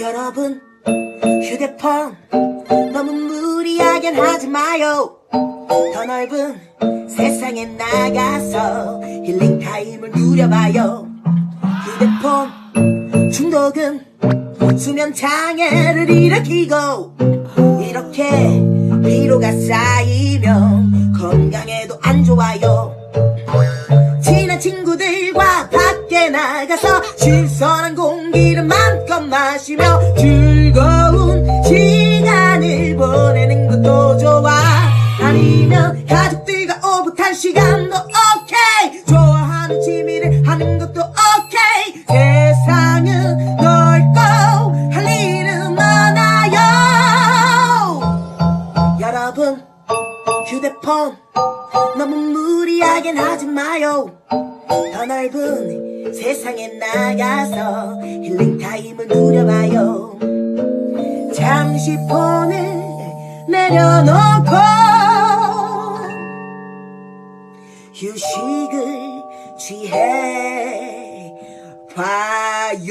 여러분 휴대폰 너무 무리하게 하지 마요. 더 넓은 세상에 나가서 힐링 타임을 누려봐요. 휴대폰 중독은 수면 장애를 일으키고 이렇게 피로가 쌓이면 건강에도 안 좋아요. 친한 친구들과 나가서 신선한 공기를 마음껏 마시며 즐거운 시간을 보내는 것도 좋아. 아니면 가족들과 오붓한 시간도 오케이. 좋아하는 취미를 하는 것도 오케이. 세상은 넓고 할 일은 많아요. 여러분 휴대폰 너무 무리하게 하지 마요. 더 넓은 세상에 나가서 힐링 타임을 누려봐요. 잠시 폰을 내려놓고 휴식을 취해 봐요